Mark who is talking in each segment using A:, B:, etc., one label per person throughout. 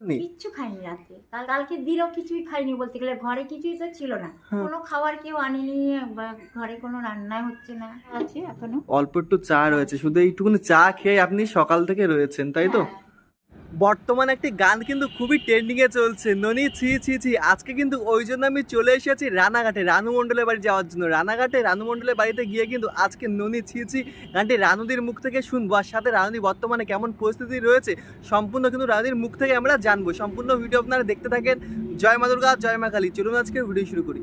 A: কিচ্ছু খাইনি রাতে কাল কালকে দিনও কিছুই খাইনি বলতে গেলে। ঘরে কিছুই তো ছিল না।
B: হ্যাঁ।
A: কোনো খাবার কেউ আনেনি বা ঘরে কোনো রান্নাই হচ্ছে না। আছে এখনও।
B: অল্প একটু চা রয়েছে। শুধু এইটুকুনি চা খেয়ে আপনি সকাল থেকে রয়েছেন তাই তো?
A: হ্যাঁ।
B: বর্তমানে একটি গান কিন্তু খুবই ট্রেন্ডিং এ চলছে। ননি, ছি ছি ছি, আজকে কিন্তু ওই জন্য আমি চলে এসেছি রানাঘাটে, রানু মণ্ডলের বাড়ি যাওয়ার জন্য। রানাঘাটে রানু মণ্ডলের বাড়িতে গিয়ে কিন্তু আজকে ননি, ছি ছি, গানটি রানুদির মুখ থেকে শুনব। আর সাথে রানুদি বর্তমানে কেমন পরিস্থিতি রয়েছে, সম্পূর্ণ কিন্তু রানুদির মুখ থেকে আমরা জানব। সম্পূর্ণ ভিডিও আপনারা দেখতে থাকেন। জয় মা দুর্গা, জয় মা কালী। চলুন আজকে ভিডিও শুরু করি।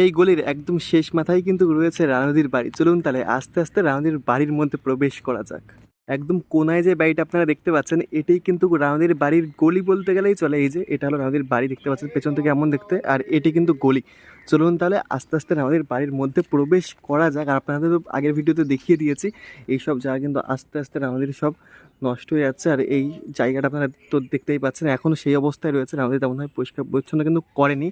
B: এই গলির একদম শেষ মাথায় কিন্তু রয়েছে রানুদির বাড়ি। চলুন তাহলে আস্তে আস্তে রানুদির বাড়ির মধ্যে প্রবেশ করা যাক। একদম কোনায় যে বাড়িটা আপনারা দেখতে পাচ্ছেন, এটাই কিন্তু রানুদির বাড়ির গলি বলতে গেলেই চলে। এই যে, এটা হলো রানুদির বাড়ি দেখতে পাচ্ছেন, পেছন থেকে এমন দেখতে, আর এটি কিন্তু গলি। চলুন তাহলে আস্তে আস্তে রানুদির বাড়ির মধ্যে প্রবেশ করা যাক। আর আপনাদের আগের ভিডিওতে দেখিয়ে দিয়েছি, এইসব জায়গা কিন্তু আস্তে আস্তে রানুদির সব নষ্ট হয়ে যাচ্ছে। আর এই জায়গাটা আপনারা তো দেখতেই পাচ্ছেন এখনও সেই অবস্থায় রয়েছে। রানুদি তেমন হয় পরিষ্কার পরিচ্ছন্ন কিন্তু করেনি।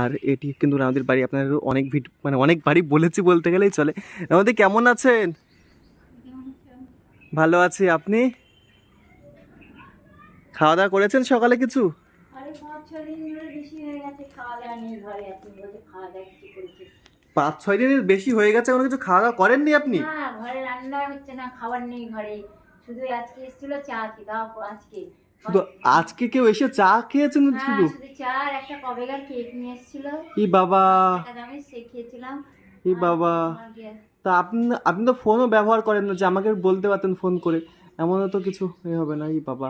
B: আর এটি কিন্তু রানুদির বাড়ি, আপনাদের অনেক ভিড মানে অনেক বাড়ি বলেছি বলতে গেলেই চলে। রানুদি কেমন আছেন? ভালো আছি আপনি? খাওয়া দাওয়া করেছেন সকালে কিছু?
A: পাঁচ
B: ছয় দিনের বেশি হয়ে গেছে কোনো কিছু খাওয়া দাওয়া করেননি আপনি?
A: ঘরে রান্না হচ্ছে না খাবার নেই ঘরে। শুধু আজকে এসেছিল চা কি দাও আজকে।
B: শুধু আজকে কেউ এসে চা খেয়েছেন শুধু?
A: শুধু চা আর একটা কবেকার কেক নিয়ে এসেছিল।
B: ই বাবা।
A: সে খেয়েছিলাম।
B: ই বাবা। তা আপনি আপনি তো ফোনও ব্যবহার করেন না যে আমাকে বলতে পারতেন ফোন করে। এমনও তো কিছু এ হবে না ই বাবা।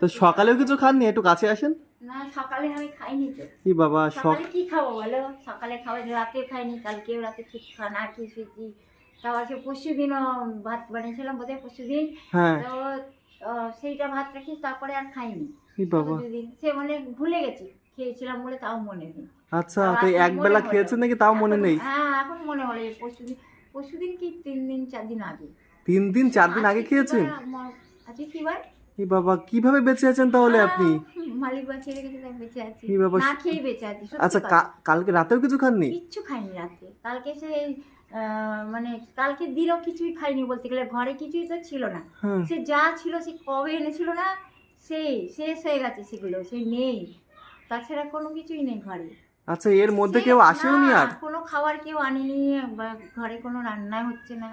B: তো সকালেও কিছু খাননি? একটু কাছে আসেন।
A: না সকালে আমি খাইনি তো।
B: ই বাবা
A: সকালে কি খাব বলো? সকালে খাব রাতে খাইনি কালকেও রাতে ঠিক খানা খেয়ে শুয়েছি তারপর পরশু দিনও ভাত বানিয়েছিলাম বোধহয় পরশু দিন
B: হ্যাঁ।
A: তো সেইটা ভাত রেখে তারপরে আর খাইনি।
B: বাবা।
A: সে মানে ভুলে গেছি খেয়েছিলাম বলে তাও মনে নেই।
B: আচ্ছা তো খেয়েছেন নাকি তাও মনে নেই?
A: হ্যাঁ এখন মনে হলো পরশুদিন পরশুদিন কি তিন দিন চার দিন আগে?
B: তিন দিন চার দিন আগে খেয়েছেন?
A: আজকে কি বার?
B: ই বাবা কীভাবে বেঁচে আছেন তাহলে আপনি?
A: মালিক বাঁচিয়ে রেখেছে তাই বেঁচে আছি।
B: কি ব্যাপার?
A: না খেয়ে বেঁচে আছি
B: আচ্ছা কা- কালকে রাতেও কিছু খাননি?
A: কিচ্ছু খাইনি রাতে। কালকে সে আহ, মানে কালকে দিনও কিছুই খাইনি বলতে গেলে। ঘরে কিছুই তো ছিল না।
B: হ্যাঁ।
A: সে যা ছিল সে কবে এনেছিল না সেই শেষ হয়ে গেছে সেগুলো সে নেই। তাছাড়া কোনো কিছুই নেই ঘরে।
B: আচ্ছা এর মধ্যে কেউ আসেওনি
A: না,
B: আর?
A: কোনো খাবার কেউ আনেনি ঘরে কোনো রান্না হচ্ছে না।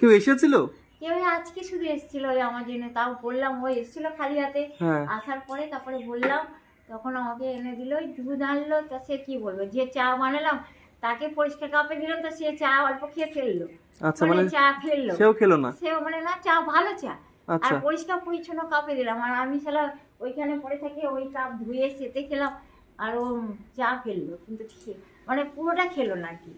B: কেউ এসেছিল?
A: কেউ আজকে শুধু এসেছিল ওই আমার জন্য তাও বললাম ও এসেছিল খালি হাতে।
B: হ্যাঁ।
A: আসার পরে তারপরে বললাম তখন আমাকে এনে দিল ওই দুধ আনলো তা সে কি বলবে যে চা বানালাম তাকে পরিষ্কার কাপে দিলাম তো সে চা অল্প খেয়ে ফেলল।
B: আচ্ছা
A: মানে চা ফেলল।
B: সেও খেলো না?
A: সেও মানে না চা ভালো চা। আর
B: আচ্ছা।
A: পরিষ্কার পরিচ্ছন্ন কাপে দিলাম। আর আমি সালা ওইখানে পড়ে থেকে ওই কাপ ধুয়ে সেতে খেলাম। আর ও চা ফেলল কিন্তু মানে পুরোটা খেলো না কি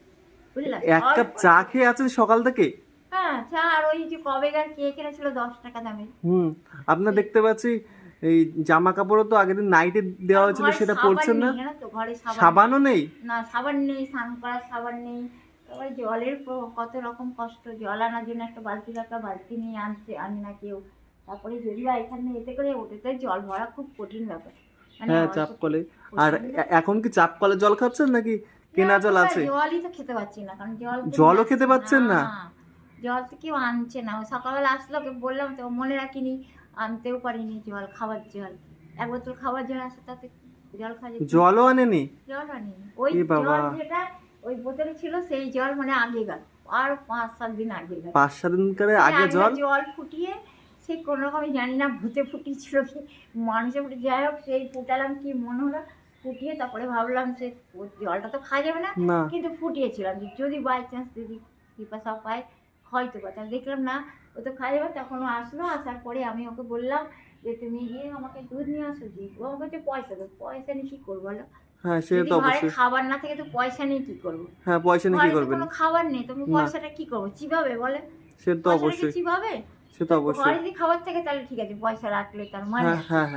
A: বুঝলাম
B: এক কাপ চা খেয়ে আছেন সকাল থেকে?
A: হ্যাঁ চা আর ওই যে কবেকার কেক এনেছিল দশ টাকা দামে।
B: হুম আপনার দেখতে পাচ্ছি এই জামা কাপড়ও তো আগের দিন নাইটে দেওয়া হয়েছিল সেটা পরছেন না?
A: নেই, জানো তো ঘরে
B: সাবানও নেই?
A: না সাবান নেই স্নান করার সাবান নেই তারপরে জলের কত রকম কষ্ট জল আনার জন্য একটা বালতি রাখা বালতি নিয়ে আনতে আনি না কেউ তারপরে যদি এখানে এতে করে ওটাতে জল ভরা খুব কঠিন ব্যাপার। মানে
B: হ্যাঁ চাপ কলে। আর এখন কি চাপ কলে জল খাচ্ছেন নাকি কেনা জল আছে?
A: জলই তো খেতে পাচ্ছি না কারণ জল
B: জলও খেতে পাচ্ছেন না?
A: জল তো কেউ আনছে না। সকালবেলা আসলো ওকে বললাম তো মনে রাখিনি আনতেও পারিনি জল খাবার জল। এক বোতল খাবার জল আসে তাতে জল খাওয়া
B: জলও আনেনি?
A: জল আনিনি। ওই
B: বাবা।
A: জল যেটা ওই বোতলে ছিল সেই জল মানে আগেকার আর পাঁচ সাত দিন আগেকার
B: পাঁচ সাত দিন করে আগে জল?
A: জল ফুটিয়ে সে কোনো রকমই জানি না ভূতে ফুটিয়েছিল কি মানুষে ফুটে যাই হোক সেই ফুটালাম কি মনে হলো ফুটিয়ে তারপরে ভাবলাম সে জলটা তো খাওয়া যাবে না কিন্তু ফুটিয়েছিলাম। যে যদি বাই চান্স যদি পিপাসা পায় হয়তো কথা দেখলাম না ও তো খাওয়া যাবে তখন ও আসলো। আসার পরে আমি ওকে বললাম যে তুমি গিয়ে আমাকে দুধ নিয়ে আসো দি ও আমাকে হচ্ছে পয়সা দেবো পয়সা নিয়ে কী করব বলো?
B: হ্যাঁ সে তো
A: ঘরে
B: অবশ্যই।
A: খাবার না থাকে তো পয়সা নিয়ে কি করব?
B: হ্যাঁ পয়সা নিয়ে কি
A: কোনো খাবার নেই তুমি পয়সাটা কি করব? চিবাবে বলে?
B: সে তো অবশ্যই।
A: চিবাবে?
B: সে তো অবশ্যই
A: ঘরে যদি খাবার থাকে তাহলে ঠিক আছে পয়সা রাখলে তার মানে
B: হ্যাঁ।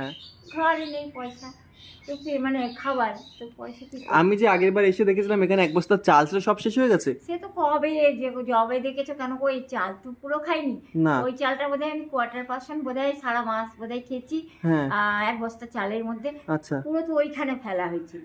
A: ঘরে নেই পয়সা। মানে খাবার? তো পয়সা?
B: আমি যে আগের বার এসে দেখেছিলাম এখানে এক বস্তা চাল ছিল সব শেষ হয়ে গেছে।
A: সে তো কবে যে জবে দেখেছ কেন ওই চাল তো পুরো খাইনি?
B: না।
A: ওই চালটা বোধহয় আমি কোয়ার্টার পার্সেন্ট বোধহয় সারা মাস বোধহয় খেয়েছি
B: হ্যাঁ।
A: এক বস্তা চালের মধ্যে।
B: আচ্ছা।
A: পুরো তো ওইখানে ফেলা হয়েছিল।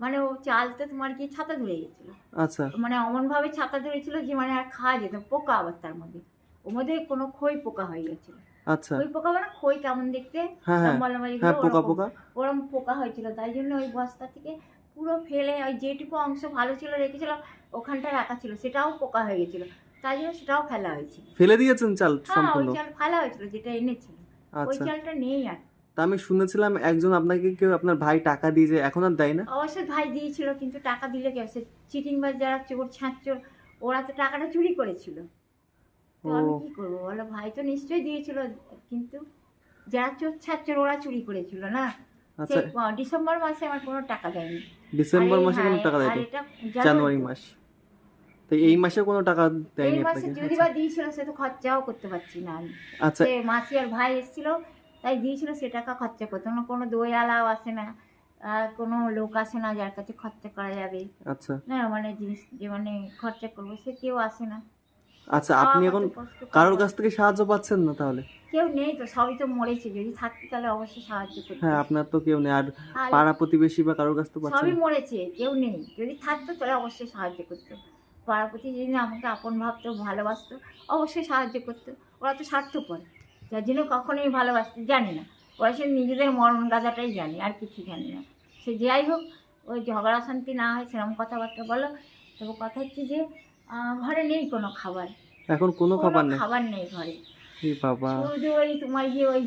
A: মানে ও চালটা তোমার কি ছাতা ধরে গেছিল?
B: আচ্ছা।
A: মানে অমন ভাবে ছাতা ধরেছিল যে মানে আর খাওয়া যেত পোকা আবার তার মধ্যে। ওর মধ্যে কোনো খই পোকা হয়ে গেছিল।
B: আচ্ছা।
A: ওই পোকা মানে খই কেমন দেখতে?
B: হ্যাঁ হ্যাঁ। হ্যাঁ পোকা পোকা।
A: ওরম পোকা হয়েছিল তাই জন্য ওই বস্তা থেকে পুরো ফেলে ওই যেটুকু অংশ ভালো ছিল রেখেছিল ওখানটা রাখা ছিল সেটাও পোকা হয়ে গেছিল। তাই জন্য সেটাও ফেলা হয়েছিল
B: ফেলে দিয়েছেন চাল
A: হ্যাঁ ওই
B: সম্পূর্ণ?
A: চাল ফেলা হয়েছিল যেটা এনেছিল। ওই
B: আচ্ছা।
A: চালটা নেই আর।
B: তা আমি শুনেছিলাম একজন আপনাকে কেউ আপনার ভাই টাকা দিয়ে যে এখন আর দেয় না?
A: অবশ্যই ভাই দিয়েছিল কিন্তু টাকা দিলে কি সে চিটিং বাজ যারা চোর ছাঁচোর ওরা তো টাকাটা চুরি করেছিল। তো আমি কি করব বলো? ভাই তো নিশ্চয়ই দিয়েছিল কিন্তু যারা চোর ছাঁচোর ওরা চুরি করেছিল না?
B: আচ্ছা।
A: ডিসেম্বর মাসে আমার কোনো টাকা দেয়নি।
B: ডিসেম্বর মাসে কোনো
A: হ্যাঁ,
B: টাকা দেয়নি? জানুয়ারি মাস। তো এই মাসে কোনো টাকা
A: এই
B: দেয়নি
A: মাসে
B: আপনাকে
A: যদি বা দিয়েছিল সে তো খরচাও করতে পারছি না আমি।
B: আচ্ছা।
A: সে মাসি আর ভাই এসেছিল তাই দিয়েছিল সে টাকা খরচা করতে। না কোনো দই আলাও আসে না আর কোনো লোক আসে না যার কাছে খরচা করা যাবে।
B: আচ্ছা।
A: না মানে জিনিস যে মানে খরচা করব সে কেউ আসে না।
B: আচ্ছা আপনি এখন। কারোর কাছ থেকে সাহায্য পাচ্ছেন না তাহলে?
A: কেউ নেই তো সবই তো মরেছে যদি থাকতো তাহলে অবশ্যই সাহায্য করতে।
B: হ্যাঁ আপনার তো কেউ নেই আর পাড়া প্রতিবেশী বা কারোর কাছ থেকে পাচ্ছেন
A: সবই মরেছে কেউ নেই যদি থাকতো তাহলে অবশ্যই সাহায্য করতো। পাড়াপতি যদি আমাকে আপন ভাবতো ভালোবাসতো অবশ্যই সাহায্য করতো। ওরা তো স্বার্থপর যার জন্য কখনোই ভালোবাসতে জানে না। ওরা সে নিজেদের মরণ গাজাটাই জানে আর কিছু জানে না। সে যাই হোক ওই ঝগড়া শান্তি না হয় সেরকম কথাবার্তা বলো। তবে কথা হচ্ছে যে ঘরে নেই কোনো খাবার।
B: এখন কোনো খাবার নেই?
A: খাবার নেই ঘরে।
B: বাবা।
A: শুধু ওই তোমার ইয়ে ওই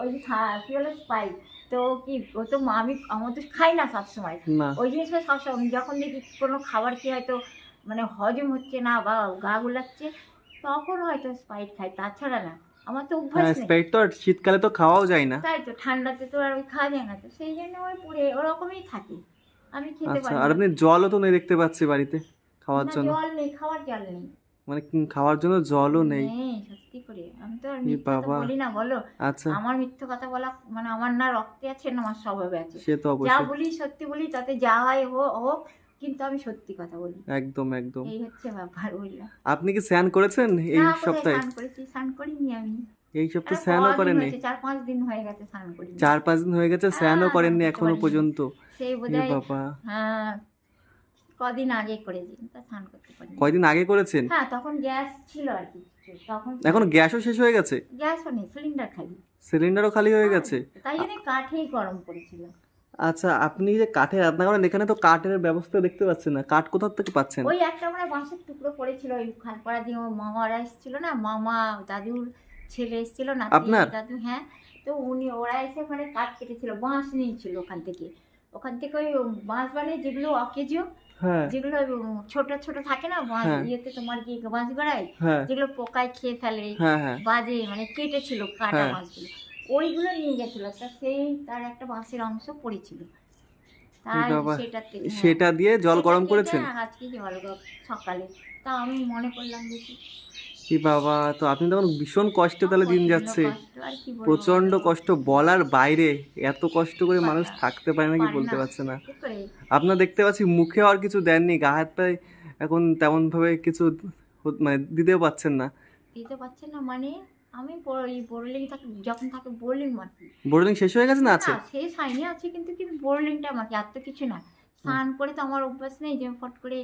A: ওই যে কি হলো স্পাইট তো কি ও তো আমি আমার তো খাই না সবসময়। ওই জিনিসটা সবসময় যখন দেখি কোনো খাবার কি হয়তো মানে হজম হচ্ছে না বা গা গুলাচ্ছে তখন হয়তো স্পাইট খাই তাছাড়া না। আমার তো অভ্যাস
B: হ্যাঁ
A: নেই।
B: তো শীতকালে তো খাওয়াও যায় না।
A: তাই তো ঠান্ডাতে তো আর খাওয়া যায় না তো সেই জন্য ওই পুরে ওরকমই থাকি। আমি খেতে
B: আচ্ছা
A: পারি
B: আর আপনি জলও তো নেই দেখতে পাচ্ছি বাড়িতে। খাওয়ার জন্য।
A: জল নেই খাওয়ার জল নেই।
B: মানে খাওয়ার জন্য জলও নেই?
A: সত্যি করে। আমি তো আর মিথ্যা বলি না বলো।
B: আচ্ছা।
A: আমার মিথ্যে কথা বলা মানে আমার না রক্তে আছে না আমার স্বভাবে আছে।
B: সে তো
A: যা বলি সত্যি বলি তাতে যা হয় হোক কিন্তু আমি সত্যি কথা বলি।
B: একদম একদম।
A: এই হচ্ছে ব্যাপার
B: আপনি কি স্নান করেছেন এই সপ্তাহে?
A: স্নান করেছি? স্নান করিনি আমি।
B: এই সপ্তাহে স্নানও করেননি?
A: চার পাঁচ দিন হয়ে গেছে স্নান করিনি।
B: চার পাঁচ দিন হয়ে গেছে স্নানও
A: হ্যাঁ,
B: করেননি
A: এখনও
B: পর্যন্ত।
A: সেই বোধহয়
B: বাবা।
A: হ্যাঁ কদিন আগে করেছি তা স্নান করতে পারিনি
B: কয়দিন আগে করেছেন?
A: হ্যাঁ তখন গ্যাস ছিল আর কি তখন
B: এখন গ্যাসও শেষ হয়ে গেছে?
A: গ্যাসও নেই সিলিন্ডার খালি।
B: সিলিন্ডারও খালি হয়ে গেছে?
A: তাই জন্য কাঠেই গরম করেছিল
B: আচ্ছা আপনি যে কাঠের রান্না করেন এখানে তো কাঠের ব্যবস্থা দেখতে পাচ্ছেন না। কাঠ কোথা থেকে পাচ্ছেন?
A: ওই একটা মানে বাঁশের টুকরো পড়েছিল ওই খালপাড়া দিয়ে মামারা এসেছিল না মামা দাদুর ছেলে এসেছিল না
B: আপনার?
A: দাদু হ্যাঁ। তো উনি ওরা এসে ওখানে কাঠ কেটেছিল বাঁশ নিয়েছিল ওখান থেকে। ওখান থেকে ওই বাঁশ বানিয়ে যেগুলো অকেজো
B: হ্যাঁ
A: যেগুলো ছোট ছোট থাকে না বাঁশ
B: হ্যাঁ।
A: ইয়েতে তোমার কি বাঁশ গড়ায়
B: হ্যাঁ।
A: যেগুলো পোকায় খেয়ে ফেলে
B: হ্যাঁ হ্যাঁ।
A: বাজে মানে কেটেছিল কাটা
B: হ্যাঁ।
A: মাছগুলো ওইগুলো নিয়ে গেছিল। তা সেই তার একটা বাঁশের অংশ পড়েছিল। হ্যাঁ।
B: সেটা দিয়ে জল গরম
A: করেছে
B: করেছেন?
A: আজকে জল সকালে। তা আমি মনে করলাম দেখি
B: কি বাবা তো আপনি তখন ভীষণ কষ্টে তাহলে দিন যাচ্ছে।
A: প্রচণ্ড
B: কষ্ট বলার বাইরে এত কষ্ট করে মানুষ থাকতে পারে না
A: কি
B: বলতে পারছে না। আপনার দেখতে পাচ্ছি মুখে আর কিছু দেননি গা হাত পায়ে এখন তেমন ভাবে কিছু মানে দিতেও পাচ্ছেন না।
A: দিতে পারছে না মানে আমি বোরলিং থাকে যখন থাকে বোরলিং মাটি
B: বোর্ডিং শেষ হয়ে গেছে না আছে?
A: শেষ হয়নি আছে কিন্তু কিন্তু বোর্ডিংটা মাটি আর তো কিছু না। স্নান করে তো আমার অভ্যাস নেই যে ফট করে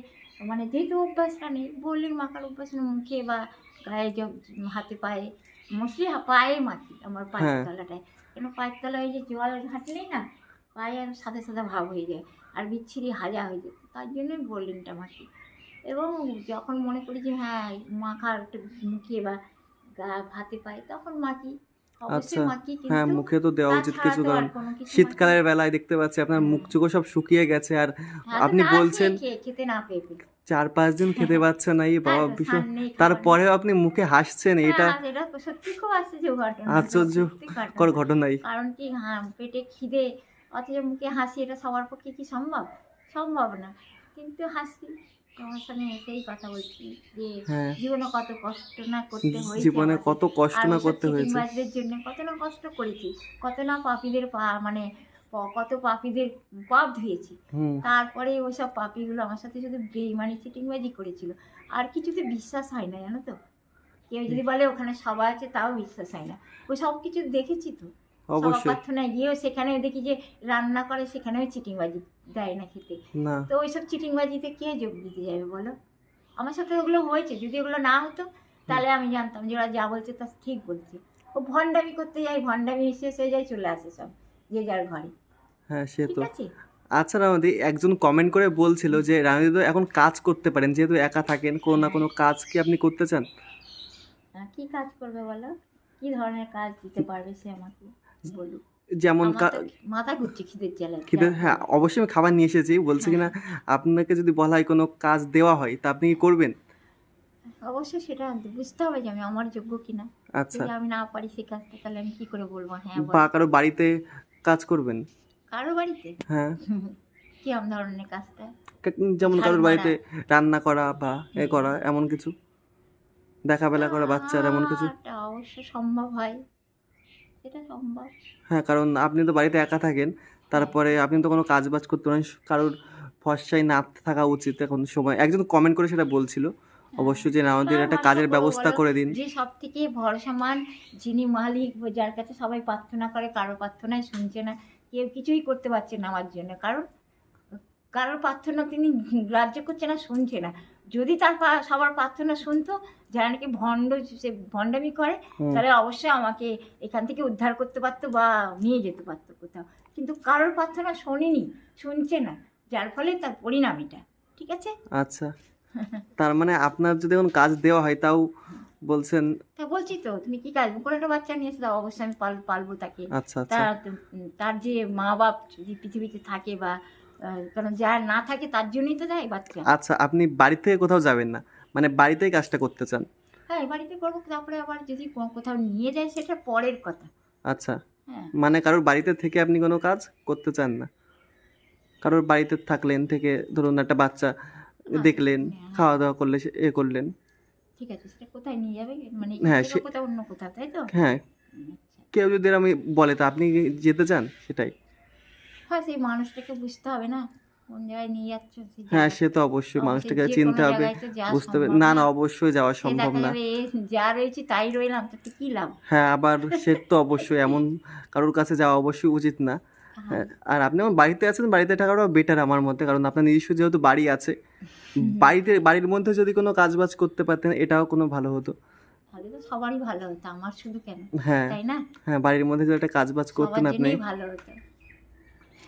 A: মানে যেহেতু অভ্যাসটা নেই বোর্ডিং মাখার অভ্যাস নেই মুখে বা গায়ে যে হাতে পায়ে মোস্টলি পায়ে মাটি আমার পায়ের
B: হ্যাঁ।
A: তলাটায়। কেন পায়ের তলায় ওই যে জল ঘাটলেই না পায়ে সাদা সাদা সাথে ভাব হয়ে যায় আর বিচ্ছিরি হাজা হয়ে যায়। তার জন্যই বোরলিংটা মাটি। এবং যখন মনে করি যে হ্যাঁ মাখা একটু মুখিয়ে বা গা হাতে পায়ে তখন মাটি
B: আচ্ছা হ্যাঁ মুখে তো দেওয়া উচিত কিছু কারণ শীতকালের বেলায় দেখতে পাচ্ছি আপনার মুখ চোখও সব শুকিয়ে গেছে আর
A: হ্যাঁ,
B: আপনি বলছেন
A: খেতে না পেয়ে।
B: চার পাঁচ দিন খেতে পাচ্ছেন না এই বাবা
A: হ্যাঁ,
B: ভীষণ। তারপরেও আপনি মুখে হাসছেন এটা
A: হ্যাঁ, সত্যি খুব আশ্চর্য।
B: কর ঘটনাই
A: কারণ কি হ্যাঁ পেটে খিদে অথচ মুখে হাসি এটা সবার পক্ষে কি সম্ভব? সম্ভব না। কিন্তু হাসি তোমার সঙ্গে সেই কথা বলছি যে
B: হ্যাঁ।
A: জীবনে কত কষ্ট না করতে হয়েছে
B: জীবনে কত কষ্ট না
A: ওইসব
B: করতে হয়েছে।
A: চিটিংবাজদের জন্য কত না কষ্ট করেছি কত না পাপীদের পা মানে কত পাপীদের পাপ ধুয়েছি। তারপরে ওইসব পাপিগুলো আমার সাথে শুধু বেইমানি চিটিংবাজি করেছিল। আর কিছুতে বিশ্বাস হয় না জানো তো? কেউ যদি বলে ওখানে সবাই আছে তাও বিশ্বাস হয় না। ওই সব কিছু দেখেছি তো।
B: অবশ্যই।
A: প্রার্থনায় গিয়েও সেখানেও দেখি যে রান্না করে সেখানেও চিটিংবাজি দেয় না খেতে। তো ওইসব চিটিংবাজিতে কে যোগ দিতে যাবে বলো? আমার সাথে ওগুলো হয়েছে যদি ওগুলো না হতো তাহলে আমি জানতাম যে ওরা যা বলছে তা ঠিক বলছে। ও ভণ্ডামি করতে যায় ভণ্ডামি শেষ হয়ে যায় চলে আসে সব যে যার ঘরে।
B: হ্যাঁ সে তো। আচ্ছা রানুদি একজন কমেন্ট করে বলছিল যে রানুদি তো এখন কাজ করতে পারেন যেহেতু একা থাকেন কোনো না কোনো কাজ কি আপনি করতে চান?
A: হ্যাঁ, কি কাজ করবে বলো? কি ধরনের কাজ দিতে পারবে সে আমাকে? বলুক
B: যেমন
A: মাথা ঘুরছে খিদের জ্বালায়।
B: খিদে হ্যাঁ অবশ্যই আমি খাবার নিয়ে এসেছি। বলছি কিনা আপনাকে যদি বলা হয় কোনো কাজ দেওয়া হয় তা আপনি কি করবেন?
A: অবশ্যই সেটা বুঝতে হবে যে আমি আমার যোগ্য কিনা।
B: আচ্ছা।
A: যদি আমি না পারি সেই কাজটা তাহলে আমি কি করে বলব? হ্যাঁ
B: বা কারও বাড়িতে কাজ করবেন?
A: কারও বাড়িতে?
B: হ্যাঁ।
A: কি আম ধরনের কাজটা?
B: যেমন কারোর বাড়িতে রান্না করা বা এ করা এমন কিছু? দেখাবেলা করা বাচ্চার এমন কিছু?
A: অবশ্য সম্ভব হয়। সেটা সম্ভব।
B: হ্যাঁ কারণ আপনি তো বাড়িতে একা থাকেন তারপরে আপনি তো কোনো কাজ বাজ করতে পারেন কারোর ফর্সায় না থাকা উচিত এখন সময়। একজন কমেন্ট করে সেটা বলছিল অবশ্যই যে আমাদের একটা কাজের ব্যবস্থা করে দিন।
A: যে সব থেকে ভরসামান যিনি মালিক যার কাছে সবাই প্রার্থনা করে কারও প্রার্থনায় শুনছে না কেউ কিছুই করতে পারছে না আমার জন্য। কারণ কারোর প্রার্থনা তিনি গ্রাহ্য করছে না শুনছে না। যদি তার সবার প্রার্থনা শুনতো যারা নাকি ভণ্ড সে ভণ্ডামি করে তাহলে অবশ্যই আমাকে এখান থেকে উদ্ধার করতে পারতো বা নিয়ে যেতে পারতো কোথাও। কিন্তু কারোর প্রার্থনা শোনেনি শুনছে না যার ফলে তার পরিণাম এটা ঠিক আছে?
B: আচ্ছা। তার মানে আপনার যদি এখন কাজ দেওয়া হয় তাও বলছেন
A: তা বলছি তো তুমি কি কাজ কোনো একটা বাচ্চা নিয়ে এসে দাও অবশ্যই আমি পাল পালবো তাকে।
B: আচ্ছা আচ্ছা।
A: তার তার যে মা বাপ যদি পৃথিবীতে থাকে বা কারণ যার না থাকে তার জন্যই তো দেয় বাচ্চা।
B: আচ্ছা আপনি বাড়ি থেকে কোথাও যাবেন না? মানে বাড়িতেই কাজটা করতে চান?
A: হ্যাঁ বাড়িতে করব তারপরে আবার যদি কোথাও নিয়ে যায় সেটা পরের কথা।
B: আচ্ছা
A: হ্যাঁ।
B: মানে কারোর বাড়িতে থেকে আপনি কোনো কাজ করতে চান না? কারোর বাড়িতে থাকলেন থেকে ধরুন একটা বাচ্চা দেখলেন
A: হ্যাঁ।
B: খাওয়া দাওয়া করলে এ করলেন।
A: ঠিক আছে সেটা কোথায় নিয়ে যাবে? মানে
B: হ্যাঁ,
A: কোথাও অন্য কোথাও তাই তো?
B: হ্যাঁ।
A: আচ্ছা।
B: কেউ যদি আমি বলে তা আপনি যেতে চান? সেটাই।
A: হ্যাঁ সেই মানুষটাকে বুঝতে হবে না? কোন জায়গায় নিয়ে যাচ্ছ
B: হ্যাঁ সে তো অবশ্যই মানুষটাকে চিনতে হবে বুঝতে হবে না না। অবশ্যই যাওয়া সম্ভব না।
A: যা রয়েছে তাই রইলাম তাতে কি লাভ?
B: হ্যাঁ আবার সে তো অবশ্যই এমন কারোর কাছে যাওয়া অবশ্যই উচিত না। হ্যাঁ, আর আপনি আমার বাড়িতে আছেন বাড়িতে থাকাটা বেটার আমার মতে কারণ আপনার নিজস্ব যেহেতু বাড়ি আছে বাড়িতে বাড়ির মধ্যে যদি কোনো কাজ বাজ করতে পারতেন এটাও কোনো ভালো হতো।
A: তাহলে তো সবারই ভালো হতো আমার শুধু কেন?
B: হ্যাঁ
A: তাই না?
B: হ্যাঁ বাড়ির মধ্যে যদি একটা কাজ বাজ করতেন আপনি।
A: ভালো হতো।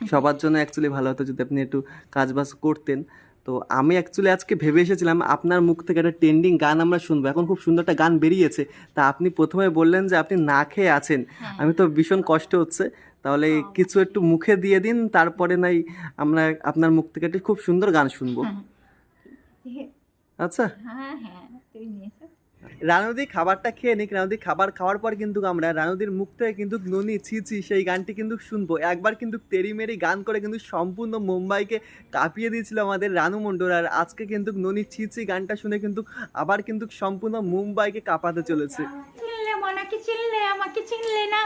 B: সবার জন্য অ্যাকচুয়ালি ভালো হতো যদি আপনি একটু কাজ বাজ করতেন। তো আমি অ্যাকচুয়ালি আজকে ভেবে এসেছিলাম আপনার মুখ থেকে একটা ট্রেন্ডিং গান আমরা শুনব। এখন খুব সুন্দর একটা গান বেরিয়েছে। তা আপনি প্রথমে বললেন যে আপনি না খেয়ে আছেন।
A: হ্যাঁ।
B: আমি তো ভীষণ কষ্ট হচ্ছে। তাহলে কিছু একটু মুখে দিয়ে দিন তারপরে নাই আমরা আপনার মুখ থেকে একটি খুব সুন্দর গান শুনব।
A: হ্যাঁ।
B: আচ্ছা।
A: হ্যাঁ হ্যাঁ
B: রানুদি খাবারটা খেয়ে নিক। রানুদি খাবার খাওয়ার পর কিন্তু আমরা রানুদির মুখ থেকে কিন্তু ননি ছিছি সেই গানটি কিন্তু শুনব। একবার কিন্তু তেরি মেরি গান করে কিন্তু সম্পূর্ণ মুম্বাইকে কাঁপিয়ে দিয়েছিল আমাদের রানু মণ্ডল। আর আজকে কিন্তু ননি ছিছি গানটা শুনে কিন্তু আবার কিন্তু সম্পূর্ণ মুম্বাইকে কাঁপাতে চলেছে।
A: চিনলে মনাকে চিনলে আমাকে চিনলে না।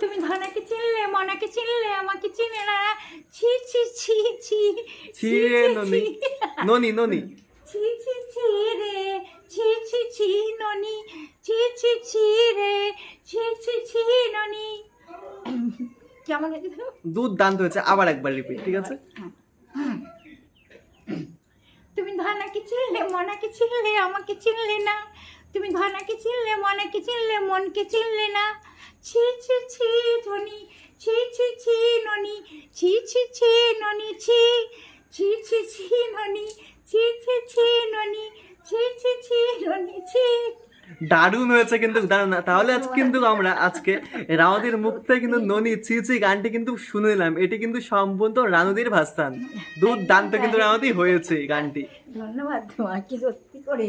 A: তুমি ধনাকে চিনলে মনাকে চিনলে আমাকে চিনলে না। ছি ছি ছি ছি
B: ছি ননি। ননি ননি।
A: ছি ছি ছি রে ছি ছি ছি ননি ছি ছি ছি রে ছি ছি ছি ননি কেমন হয়েছে?
B: দুর্দান্ত হয়েছে আবার একবার রিপিট ঠিক আছে
A: তুমি ধনাকে চিনলে মনাকে চিনলে আমাকে চিনলে না তুমি ধনাকে চিনলে মনাকে চিনলে মনকে চিনলে না ছি ছি ছি ধনি ছি ছি ছি ননি ছি ছি ছি ননি ছি ছি ছি ছি ননি ছি ছি ছি ননি ছি ছি ছি ছি।
B: দারুণ হয়েছে কিন্তু দারুণ। তাহলে আজ কিন্তু আমরা আজকে রানুদির মুখ থেকে কিন্তু ননি ছিছি গানটি কিন্তু শুনে নিলাম। এটি কিন্তু সম্পূর্ণ রানুদির ভাস্তান। দুর্দান্ত কিন্তু রানুদি হয়েছে গানটি।
A: ধন্যবাদ তোমাকে সত্যি করে।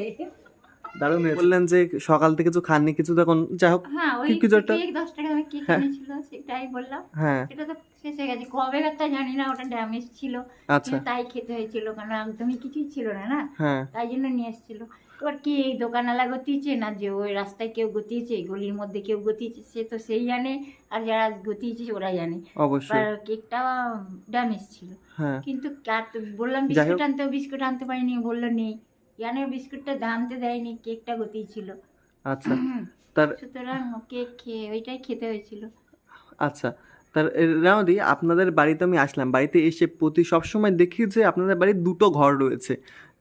B: দারুণ হয়েছে। বললেন যে সকাল থেকে কিছু খাননি কিছু তখন যাই হোক
A: হ্যাঁ ওই
B: কিছু একটা
A: কেক দশ টাকা দামের কেক
B: হ্যাঁ।
A: কিনেছিল সেটাই বললাম।
B: হ্যাঁ।
A: সেটা তো শেষ হয়ে গেছে। কবে তা জানি না ওটা ড্যামেজ ছিল।
B: আচ্ছা।
A: তাই খেতে হয়েছিল কারণ একদমই কিছুই ছিল না না?
B: হ্যাঁ।
A: তাই জন্য নিয়ে এসেছিল। এবার কি এই দোকানওয়ালা গতিয়েছে না যে ওই রাস্তায় কেউ গতিয়েছে গলির মধ্যে কেউ গতিয়েছে সে তো সেই জানে আর যারা গতিয়েছে ওরা জানে।
B: অবশ্যই।
A: কেকটা ড্যামেজ ছিল।
B: হ্যাঁ।
A: কিন্তু বললাম। বিস্কুট আনতে বিস্কুট আনতে পারিনি বলল নেই। জানে বিস্কুটটা দামতে দেয়নি কেকটা গতিয়েছিল
B: আচ্ছা তার
A: সুতরাং কেক খেয়ে ওইটাই খেতে হয়েছিল।
B: আচ্ছা তার রাউদি আপনাদের বাড়িতে আমি আসলাম। বাড়িতে এসে প্রতি সবসময় দেখি যে আপনাদের বাড়ির দুটো ঘর রয়েছে।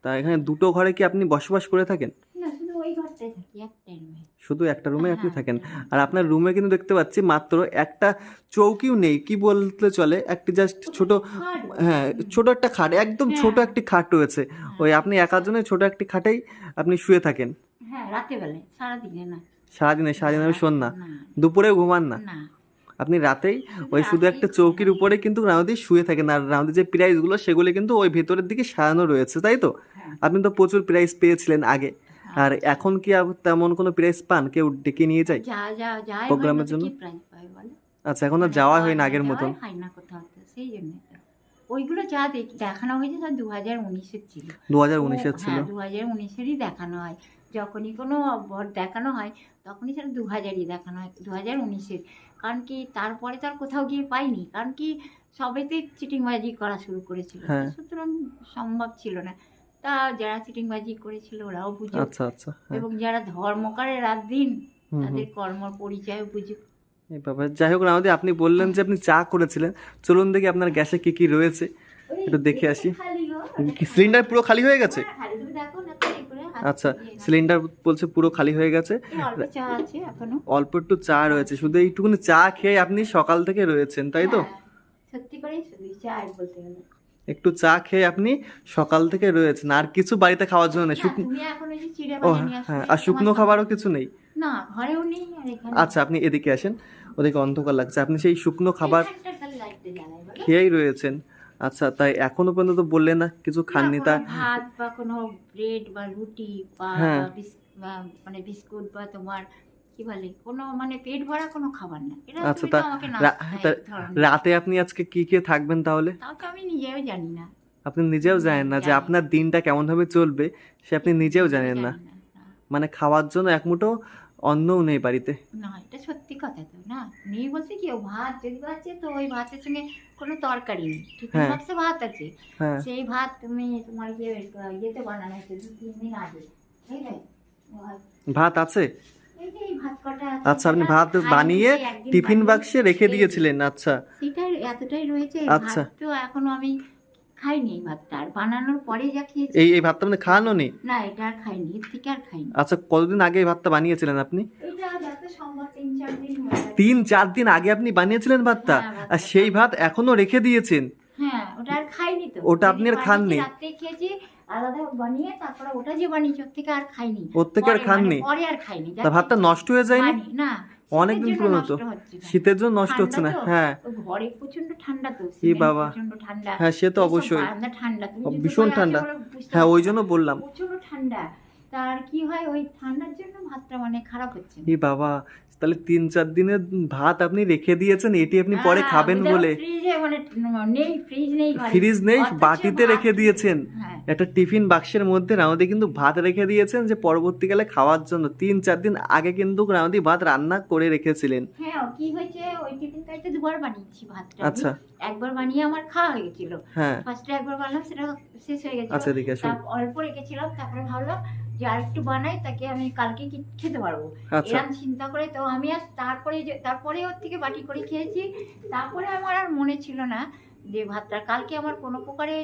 B: তা এখানে দুটো ঘরে কি আপনি বসবাস করে থাকেন?
A: না শুধু ওই ঘরটাই থাকি একটাই নয়
B: শুধু একটা রুমে আপনি
A: হ্যাঁ,
B: থাকেন।
A: হ্যাঁ।
B: আর আপনার রুমে কিন্তু দেখতে পাচ্ছি মাত্র একটা চৌকিও নেই কি বলতে চলে? একটি জাস্ট ছোট হ্যাঁ ছোট একটা খাট একদম ছোট
A: হ্যাঁ।
B: একটি খাট রয়েছে। ওই আপনি একার জন্য ছোট একটি খাটেই আপনি শুয়ে থাকেন।
A: হ্যাঁ রাতে বেলায় সারাদিনে না।
B: সারাদিনে সারাদিন আমি শোন না। দুপুরেও ঘুমান না। আপনি রাতেই ওই শুধু একটা চৌকির উপরে কিন্তু রাউদি শুয়ে থাকেন। আর রাউদি যে প্রাইজগুলো সেগুলো কিন্তু ওই ভেতরের দিকে সাজানো রয়েছে তাই তো?
A: হ্যাঁ।
B: আপনি তো প্রচুর প্রাইজ পেয়েছিলেন আগে। আর এখন কি তেমন কোনো প্রাইস পান? কেউ ডেকে নিয়ে যায়?
A: যা যা যায়
B: প্রোগ্রামের জন্য?
A: প্রাইজ পাই বলো?
B: আচ্ছা এখন আর যাওয়া হয় না আগের মতন।
A: হয় না কোথাও তো সেই জন্য ওইগুলো যা দেখানো হয়েছে তা দু হাজার উনিশের ছিল।
B: দু হাজার উনিশের ছিল?
A: হ্যাঁ দু হাজার উনিশেরই দেখানো হয়। যখনই কোনো ভোট দেখানো হয় তখনই সেটা দু হাজারই দেখানো হয় দু হাজার উনিশের। কারণ কি তারপরে তো আর কোথাও গিয়ে পাইনি। কারণ কি সবেতে চিটিংবাজি করা শুরু করেছিল।
B: হ্যাঁ।
A: সুতরাং সম্ভব ছিল না। তা যারা চিটিংবাজি করেছিল ওরাও বুঝুক
B: আচ্ছা আচ্ছা হ্যাঁ।
A: এবং যারা ধর্মকারে রাত দিন। তাদের কর্ম পরিচয় বুঝুক
B: এই যাই হোক রাউদি আপনি বললেন যে আপনি চা করেছিলেন। চলুন দেখি আপনার গ্যাসে কি কি রয়েছে। একটু দেখে আসি। সিলিন্ডার পুরো খালি হয়ে গেছে?
A: হ্যাঁ, করে
B: আচ্ছা সিলিন্ডার বলছে পুরো খালি হয়ে গেছে।
A: অল্প
B: একটু চা রয়েছে। শুধু এইটুকুনি চা খেয়ে আপনি সকাল থেকে রয়েছেন তাই তো?
A: হ্যাঁ, সত্যি শুধু চা বলতে গেলে।
B: একটু চা খেয়ে আপনি সকাল থেকে রয়েছেন। আর কিছু বাড়িতে খাওয়ার জন্য নেই। শুকনো ও হ্যাঁ আর শুকনো খাবারও কিছু নেই? আচ্ছা আপনি এদিকে আসেন। ওদিকে অন্ধকার লাগছে। আপনি সেই শুকনো খাবার। খেয়েই রয়েছেন। আচ্ছা তাই এখনও পর্যন্ত তো বললেন না কিছু খাননি তা?
A: ভাত বা কোনো ব্রেড বা রুটি
B: হ্যাঁ।
A: বা মানে বিস্কুট বা তোমার কি বলে কোনো মানে পেট ভরা কোনো খাবার না। এটা
B: আচ্ছা, তা। রাতে আপনি আজকে কি খেয়ে থাকবেন তাহলে?
A: তাও আমি নিজেও জানি না।
B: আপনি নিজেও জানেন না যে আপনার দিনটা কেমন ভাবে চলবে সে আপনি নিজেও জানেন না। মানে খাওয়ার জন্য এক মুঠো অন্নও নেই বাড়িতে।
A: না এটা সত্যি কথা তো না। নেই বলতে কি ভাত যদি আছে তো ওই ভাতের সঙ্গে কোনো তরকারি নেই।
B: হ্যাঁ।
A: ভাত আছে।
B: হ্যাঁ।
A: সেই ভাত তুমি তোমার ইয়ে ইয়েতে বানানো হয়েছে দু তিন দিন আগে।
B: ভাত আছে?
A: আছে,
B: আচ্ছা আপনি ভাত বানিয়ে টিফিন বাক্সে রেখে দিয়েছিলেন আচ্ছা।
A: সেটাই এতটাই রয়েছে
B: আচ্ছা।
A: তো এখনও আমি খাইনি এই ভাতটা আর বানানোর পরে যা খেয়েছি।
B: এই এই ভাতটা মানে খাওয়ানো নেই
A: না এটা আর খাইনি এর থেকে আর খাইনি।
B: আচ্ছা কতদিন আগে এই ভাতটা বানিয়েছিলেন আপনি?
A: এটা যত সম্ভব তিন চার দিন
B: আগে আপনি বানিয়েছিলেন ভাতটা?
A: হ্যাঁ,
B: আর সেই ভাত এখনও রেখে দিয়েছেন?
A: হ্যাঁ ওটা আর খাইনি তো।
B: ওটা আপনি আর খাননি?
A: খেয়েছি আলাদা বানিয়ে তারপরে ওটা যে বানিয়েছি ওর থেকে আর খাইনি
B: ওর থেকে আর খাননি?
A: মানে পরে আর খাইনি
B: তা ভাতটা নষ্ট হয়ে যায়নি
A: না
B: অনেকদিন
A: শীতের জন্য
B: পুরনো তো।
A: নষ্ট হচ্ছে না।
B: শীতের জন্য নষ্ট হচ্ছে না হ্যাঁ
A: ঘরে প্রচণ্ড ঠান্ডা তো
B: বাবা।
A: ঠান্ডা
B: হ্যাঁ সে তো অবশ্যই
A: ঠান্ডা
B: ভীষণ ঠান্ডা। হ্যাঁ ওই জন্য বললাম
A: প্রচণ্ড ঠান্ডা তার কি হয় ওই ঠান্ডার জন্য ভাতটা মানে খারাপ হচ্ছে।
B: বাবা তাহলে তিন চার দিনের ভাত আপনি রেখে দিয়েছেন এটি আপনি পরে খাবেন বলে।
A: ফ্রিজে মানে নেই
B: বাটিতে রেখে দিয়েছেন।
A: হ্যাঁ।
B: একটা টিফিন বাক্সের মধ্যে রাউদি কিন্তু ভাত রেখে দিয়েছেন যে পরবর্তীকালে খাওয়ার জন্য। তিন চার দিন আগে কিন্তু রাউদি ভাত রান্না করে রেখেছিলেন।
A: হ্যাঁ কি হয়েছে? ওই টিফিনটাইতে দুবার বানিয়েছি ভাতটা।
B: আচ্ছা।
A: একবার বানিয়ে আমার খাওয়া হয়ে গেছিল।
B: হ্যাঁ।
A: ফার্স্টে একবার বানালাম সেটা শেষ হয়ে গেছিল।
B: আচ্ছা
A: অল্প রেখেছিলাম তারপরে ভাবলাম যে আর একটু বানাই তাকে আমি কালকে কি খেতে পারব?
B: আচ্ছা।
A: এরকম চিন্তা করে তো আমি আর তারপরে তারপরে ওর থেকে বাটি করে খেয়েছি। তারপরে আমার আর মনে ছিল না যে ভাতটা। কালকে আমার কোনো প্রকারে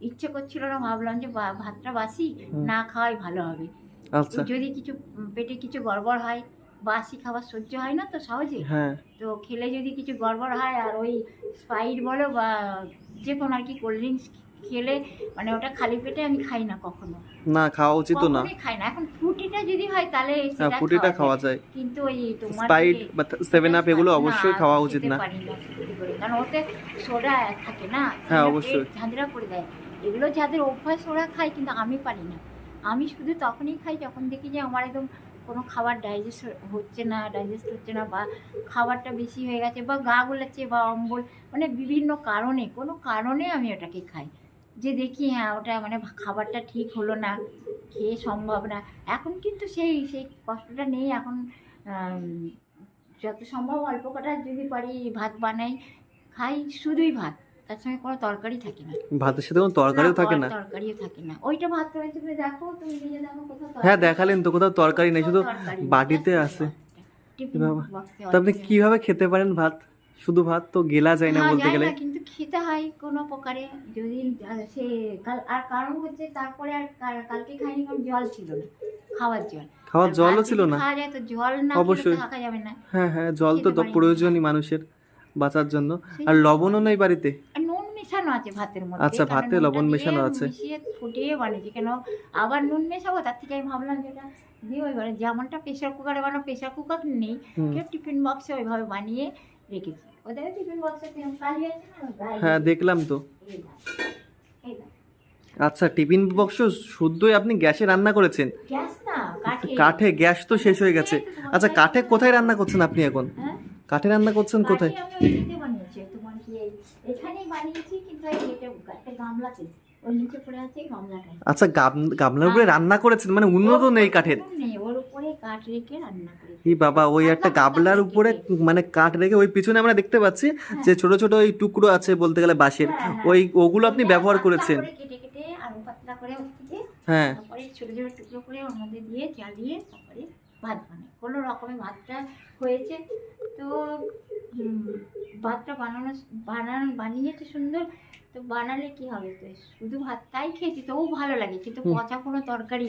A: ইচ্ছে করছিল না ভাবলাম যে বা- ভাতটা বাসি না খাওয়াই ভালো হবে।
B: আচ্ছা।
A: যদি কিছু পেটে কিছু গড়বড় হয় বাসি খাবার সহ্য হয় না তো সহজে।
B: হ্যাঁ।
A: তো খেলে যদি কিছু গড়বড় হয় আর ওই স্পাইট বলো বা যে কোনো আর কি কোল্ড ড্রিঙ্কস খেলে মানে ওটা খালি পেটে আমি খাই না কখনো।
B: না খাওয়া উচিত না।
A: খাই না। এখন ফ্রুটিটা যদি হয় তাহলে
B: হ্যাঁ
A: সেটা
B: ফুটিটা
A: খাওয়া যায়।
B: যায়।
A: কিন্তু ওই তোমার
B: স্পাইট বা সেভেন আপ এগুলো অবশ্যই খাওয়া উচিত না।
A: কারণ ওতে সোডা থাকে না।
B: হ্যাঁ, অবশ্যই।
A: ঝাঁঝরা করে দেয়। এগুলো যাদের অভ্যাস ওরা খায় কিন্তু আমি পারি না। আমি শুধু তখনই খাই যখন দেখি যে আমার একদম কোনো খাবার ডাইজেস্ট হচ্ছে না ডাইজেস্ট হচ্ছে না বা খাবারটা বেশি হয়ে গেছে বা গা গোলাচ্ছে বা অম্বল মানে বিভিন্ন কারণে কোনো কারণে আমি ওটাকে খাই। যে দেখি হ্যাঁ ওটা মানে খাবারটা ঠিক হলো না খেয়ে সম্ভব না। এখন কিন্তু সেই সেই কষ্টটা নেই। এখন যত সম্ভব অল্প কটা যদি পারি ভাত বানাই খাই শুধুই ভাত। তার সঙ্গে কোনো তরকারি থাকে না।
B: ভাতের সাথে কোনো তরকারিও থাকে না।
A: তরকারিও থাকে না। ওইটা ভাত তুমি দেখো তুমি নিজে দেখো কোথাও
B: হ্যাঁ দেখালেন তো কোথাও তরকারি নেই শুধু বাটিতে আছে। বাবা, তো আপনি কীভাবে খেতে পারেন ভাত? শুধু ভাত তো গেলা যায় না
A: হ্যাঁ,
B: বলতে গেলে।
A: কিন্তু খেতে হয় কোনো প্রকারে। যদি সে কাল আর কারণ হচ্ছে তারপরে আর কালকে খাইনি কারণ জল ছিল না খাওয়ার জল।
B: খাওয়ার জলও ছিল না?
A: খাওয়া যায় তো জল না
B: অবশ্যই।
A: থাকা যাবে না।
B: হ্যাঁ হ্যাঁ জল তো তো প্রয়োজনই মানুষের বাঁচার জন্য। আর লবণও নেই বাড়িতে?
A: নুন মেশানো আছে ভাতের মধ্যে।
B: আচ্ছা, ভাতে লবণ মেশানো আছে।
A: মিশিয়ে ফুটিয়ে বানিয়েছি। কেন? আবার নুন মেশাবো তার থেকে আমি ভাবলাম যেটা দিয়ে ওইবারে যেমনটা প্রেশার কুকারে বানাবো প্রেশার কুকার নেই। কেউ টিফিন বক্সে ওইভাবে বানিয়ে রেখেছি ওদের টিফিন বক্সে কালি আছে না?
B: হ্যাঁ দেখলাম তো। আচ্ছা টিফিন বক্স শুদ্ধই আপনি গ্যাসে রান্না করেছেন?
A: গ্যাস না কাঠে।
B: গ্যাস তো শেষ হয়ে গেছে। আচ্ছা কাঠে কোথায় রান্না করছেন আপনি এখন?
A: হ্যাঁ?
B: কাঠে রান্না করছেন কোথায়? আচ্ছা গাম- গামলার উপরে রান্না করেছেন মানে উন্নত নেই কাঠের।
A: ওর উপরে কাঠ রেখে রান্না
B: এই বাবা ওই একটা গাবলার উপরে মানে কাঠ রেখে ওই পিছনে আমরা দেখতে পাচ্ছি যে ছোট ছোট ওই টুকরো আছে বলতে গেলে বাঁশের। ওই ওগুলো আপনি ব্যবহার করেছেন। হ্যাঁ।
A: ছোট ছোট টুকরো করে ওর মধ্যে দিয়ে জ্বালিয়ে তারপরে ভাত বানাই। কোনো রকমের ভাতটা হয়েছে। তো ভাতটা বানানো বানানো বানিয়েছে সুন্দর। তো বানালে কি হবে? তো শুধু ভাতটাই খেয়েছি তবু ভালো লাগে। কিন্তু পচা কোনো তরকারি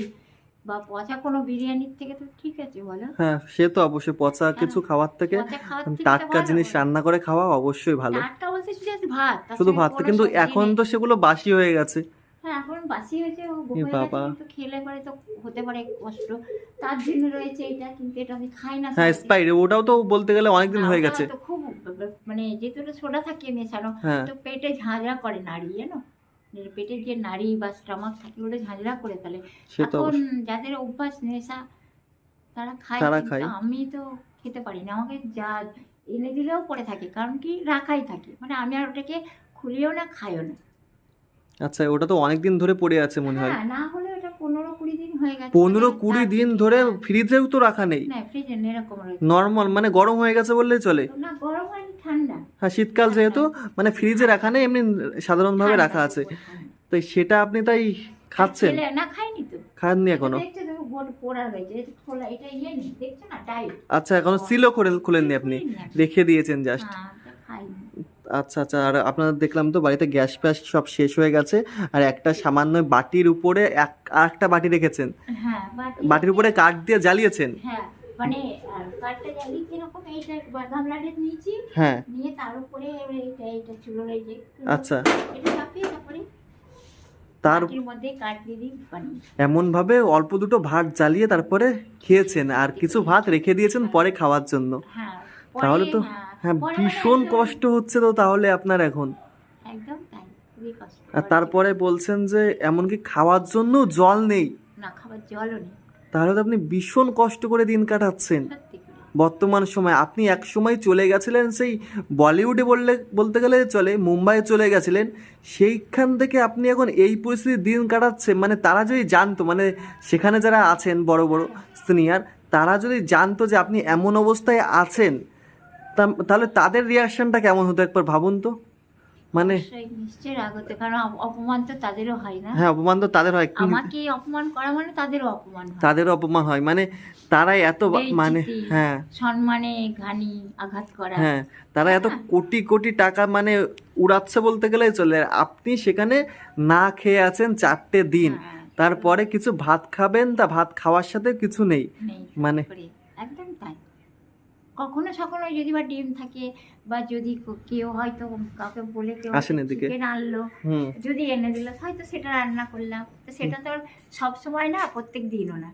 A: বা পচা কোনো বিরিয়ানির থেকে তো ঠিক আছে বলো।
B: হ্যাঁ সে তো অবশ্যই পচা কিছু খাওয়ার থেকে
A: তো
B: টাটকা জিনিস রান্না করে খাওয়া অবশ্যই ভালো।
A: টাটকা বলতে শুধু ভাত
B: শুধু ভাত কিন্তু এখন তো সেগুলো বাসি হয়ে গেছে।
A: হ্যাঁ এখন বাসি হয়েছে হয়ে
B: বাবা।
A: কিন্তু খেলে পরে তো হতে পারে কষ্ট। তার জন্য রয়েছে এটা কিন্তু এটা আমি খাই না
B: হ্যাঁ স্পাইড ওটাও তো বলতে গেলে অনেকদিন হয়ে গেছে।
A: তো খুব মানে যেহেতু সোডা থাকে মেশানো
B: হ্যাঁ।
A: তো পেটে ঝাঁঝরা করে নাড়ি জানো? পেটের যে নাড়ি বা স্টমাক থাকে ওটা ঝাঁঝরা করে ফেলে। এখন যাদের অভ্যাস নেশা তারা খায়। আমি তো খেতে পারি না। আমাকে যা এনে দিলেও পড়ে থাকে কারণ কি রাখাই থাকে। মানে আমি আর ওটাকে খুলিও না খাইও না।
B: আচ্ছা ওটা তো অনেকদিন ধরে পড়ে আছে মনে হয়।
A: হ্যাঁ না হলে ওটা পনেরো কুড়ি দিন হয়ে গেছে।
B: পনেরো
A: মানে
B: কুড়ি দিন ধরে ফ্রিজেও তো রাখা নেই।
A: না ফ্রিজে এরকম
B: নর্মাল মানে গরম হয়ে গেছে বললেই চলে।
A: না গরম ঠান্ডা
B: হ্যাঁ শীতকাল যেহেতু মানে ফ্রিজে রাখা নেই এমনি সাধারণভাবে রাখা আছে। তো সেটা আপনি তাই খাচ্ছেন?
A: না খাইনি তো।
B: খাননি
A: এখনও? ইয়ে
B: আচ্ছা এখনও সিলও করে খুলেননি আপনি? রেখে দিয়েছেন জাস্ট
A: হ্যাঁ
B: আচ্ছা আচ্ছা আর আপনাদের দেখলাম তো বাড়িতে গ্যাস ফ্যাস সব শেষ হয়ে গেছে আর একটা সামান্য বাটির উপরে এক আর একটা বাটি রেখেছেন।
A: হ্যাঁ
B: বাটির উপরে কাঠ দিয়ে জ্বালিয়েছেন?
A: হ্যাঁ মানে কাঠটা জ্বালি কীরকম এইটা গামলাটা নিয়েছি
B: হ্যাঁ।
A: নিয়ে তার উপরে এইটা এইটা চুলোর এই যে
B: আচ্ছা।
A: এটা চাপিয়ে তারপরে
B: তার
A: মধ্যে কাঠ দিয়ে দিই বানিয়ে
B: এমন ভাবে অল্প দুটো ভাত জ্বালিয়ে তারপরে খেয়েছেন আর কিছু ভাত রেখে দিয়েছেন পরে খাওয়ার জন্য।
A: হ্যাঁ
B: তাহলে তো হ্যাঁ
A: মানে
B: ভীষণ কষ্ট হচ্ছে তো তাহলে আপনার এখন।
A: একদম তাই
B: আর তারপরে বলছেন যে এমনকি খাওয়ার জন্য জল নেই।
A: না খাবার জলও নেই।
B: তাহলে তো আপনি ভীষণ কষ্ট করে দিন কাটাচ্ছেন। বর্তমান সময় আপনি এক সময় চলে গেছিলেন সেই বলিউডে বললে বলতে গেলে চলে মুম্বাইয়ে চলে গেছিলেন। সেইখান থেকে আপনি এখন এই পরিস্থিতি দিন কাটাচ্ছেন। মানে তারা যদি জানতো মানে সেখানে যারা আছেন বড় বড় সিনিয়র তারা যদি জানতো যে আপনি এমন অবস্থায় আছেন তাহলে তাদের রিয়াকশনটা কেমন হতো একবার ভাবুন তো? মানে
A: নিশ্চয়ই রাগ হতো কারণ অপমান তো তাদেরও হয় না।
B: হ্যাঁ অপমান তো তাদের হয়
A: আমাকে অপমান করা মানে তাদেরও অপমান হয়।
B: তাদেরও অপমান হয় মানে তারাই এত মানে হ্যাঁ।
A: সম্মানে ঘানি আঘাত করা।
B: হ্যাঁ তারা এত কোটি কোটি টাকা মানে উড়াচ্ছে বলতে গেলে চলে আপনি সেখানে না খেয়ে আছেন চারটে দিন
A: হ্যাঁ,
B: তারপরে কিছু ভাত খাবেন তা ভাত খাওয়ার সাথে কিছু নেই মানে-
A: কখনো সখনো যদি বা ডিম থাকে বা যদি কেউ হয়তো কাউকে বলে কেউ চিকেন আনলো যদি এনে দিল হয়তো সেটা রান্না করলাম। তো সেটা তো সব সময় না প্রত্যেক দিনও না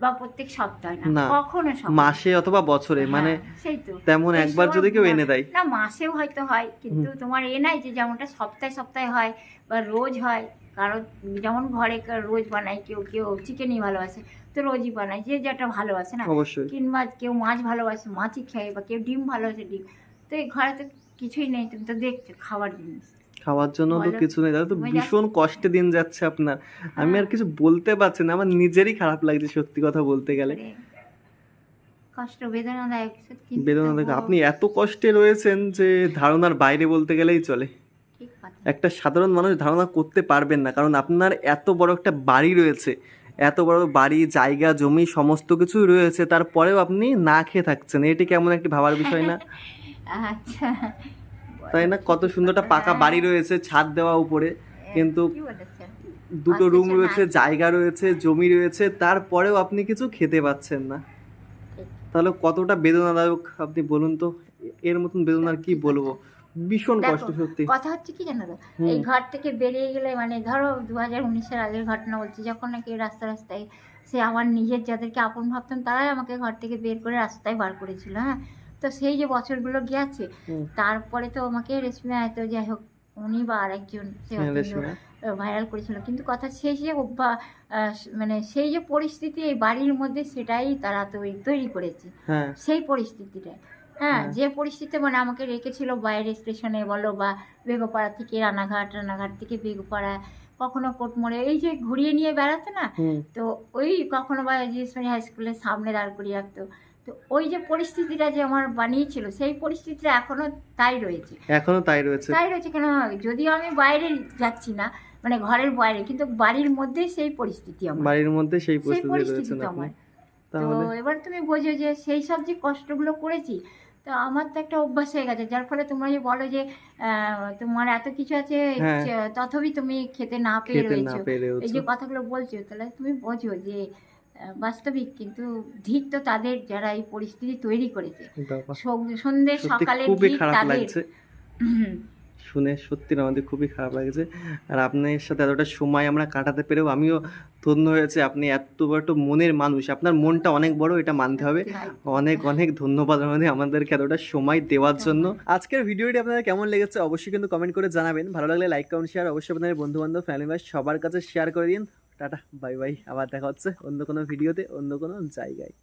A: বা প্রত্যেক সপ্তাহে না কখনো
B: মাসে অথবা বছরে মানে
A: সেই তো।
B: তেমন একবার যদি কেউ এনে দেয়।
A: না মাসেও হয়তো হয় কিন্তু তোমার এ নাই যে যেমনটা সপ্তাহে সপ্তাহে হয় বা রোজ হয় কারও যেমন ঘরে রোজ বানায় কেউ কেউ চিকেনই ভালোবাসে তো রোজই বানায় যে যেটা ভালোবাসে না। কিংবা কেউ মাছ ভালোবাসে মাছই খায় বা কেউ ডিম ভালোবাসে ডিম। তো এই ঘরে তো কিছুই নেই তুমি তো দেখছ খাবার জিনিস
B: খাওয়ার জন্য তো কিছু নেই তাহলে তো ভীষণ কষ্টে দিন যাচ্ছে আপনার। আমি আর
A: হ্যাঁ।
B: কিছু বলতে পারছি না আমার নিজেরই খারাপ লাগছে সত্যি কথা বলতে গেলে।
A: কষ্ট বেদনাদায়ক কিন্তু
B: বেদনা দেখে
A: তবুও
B: আপনি এত কষ্টে রয়েছেন যে ধারণার বাইরে বলতে গেলেই চলে। একটা সাধারণ মানুষ ধারণা করতে পারবেন না কারণ আপনার এত বড় একটা বাড়ি রয়েছে। এত বড় বাড়ি জায়গা জমি সমস্ত কিছুই রয়েছে তারপরেও আপনি না খেয়ে থাকছেন। এটি কেমন একটি ভাবার বিষয় না?
A: আচ্ছা।
B: তাই না? কত সুন্দরটা পাকা বাড়ি রয়েছে ছাদ দেওয়া উপরে কিন্তু দুটো রুম রয়েছে জায়গা রয়েছে জমি রয়েছে তারপরেও আপনি কিছু খেতে পাচ্ছেন না। তাহলে কতটা বেদনাদায়ক আপনি বলুন তো? এর মতন বেদনার কি বলব? ভীষণ কষ্ট সত্যি।
A: কথা হচ্ছে কি জানো তো? এই ঘর থেকে বেরিয়ে গেলে মানে ধরো দু হাজার উনিশের আগের ঘটনা বলছি যখন নাকি রাস্তা রাস্তায় সে আমার নিজের যাদেরকে আপন ভাবতাম তারাই আমাকে ঘর থেকে বের করে রাস্তায় বার করেছিল হ্যাঁ? তো সেই যে বছরগুলো তারপরে তো আমাকে রেশমিয়া এত যাই হোক উনি বা আরেকজন সে
B: হ্যাঁ, রেশমিয়া।
A: ভাইরাল করেছিল। কিন্তু কথা সেই যে অভ্যা মানে সেই যে পরিস্থিতি এই বাড়ির মধ্যে সেটাই তারা তৈরি তৈরি করেছে।
B: হ্যাঁ।
A: সেই পরিস্থিতিটা হ্যাঁ। যে পরিস্থিতি মানে আমাকে রেখেছিল বাইরে স্টেশনে বলো বা বেগপাড়া থেকে রানাঘাট রানাঘাট থেকে বেগপাড়া কখনো কোটমোড়ে এই যে ঘুরিয়ে নিয়ে বেড়াতো না তো ওই কখনো বা জিএসমারি হাই স্কুলের সামনে দাঁড় করিয়ে রাখতো। তো ওই যে পরিস্থিতিটা যে আমার বানিয়েছিল সেই পরিস্থিতিটা এখনও তাই রয়েছে।
B: এখনও তাই রয়েছে?
A: তাই রয়েছে কেন যদিও আমি বাইরে যাচ্ছি না মানে ঘরের বাইরে কিন্তু বাড়ির মধ্যেই সেই পরিস্থিতি আমার।
B: বাড়ির মধ্যে সেই পরিস্থিতি
A: তো আমার। তো এবার তুমি বোঝো যে সেই সব যে কষ্টগুলো করেছি তো আমার তো একটা অভ্যাস হয়ে গেছে যার ফলে তোমরা যে বলো যে তোমার এত কিছু আছে
B: হ্যাঁ।
A: তথাপি তুমি খেতে না পেয়ে রয়েছো। এই যে কথাগুলো বলছো তাহলে তুমি বোঝো যে বাস্তবিক কিন্তু ধিক তো তাদের যারা এই পরিস্থিতি তৈরি করেছে। সন্ধ্যে সকালে
B: খুবই খারাপ লাগছে। শুনে সত্যি আমাদের খুবই খারাপ লাগছে। আর আপনার সাথে এতটা সময় আমরা কাটাতে পেরেও আমিও ধন্য হয়েছে আপনি এত বড় একটা মনের মানুষ আপনার মনটা অনেক বড় এটা মানতে হবে। অনেক অনেক ধন্যবাদ আমাদের আমাদেরকে এতটা সময় দেওয়ার জন্য। আজকের ভিডিওটি আপনাদের কেমন লেগেছে অবশ্যই কিন্তু কমেন্ট করে জানাবেন। ভালো লাগলে লাইক কমেন্ট শেয়ার অবশ্যই আপনাদের বন্ধু বান্ধব ফ্যামিলি মেম্বার সবার কাছে শেয়ার করে দিন। টাটা বাই বাই আবার দেখা হচ্ছে অন্য কোনো ভিডিওতে অন্য কোনো জায়গায়।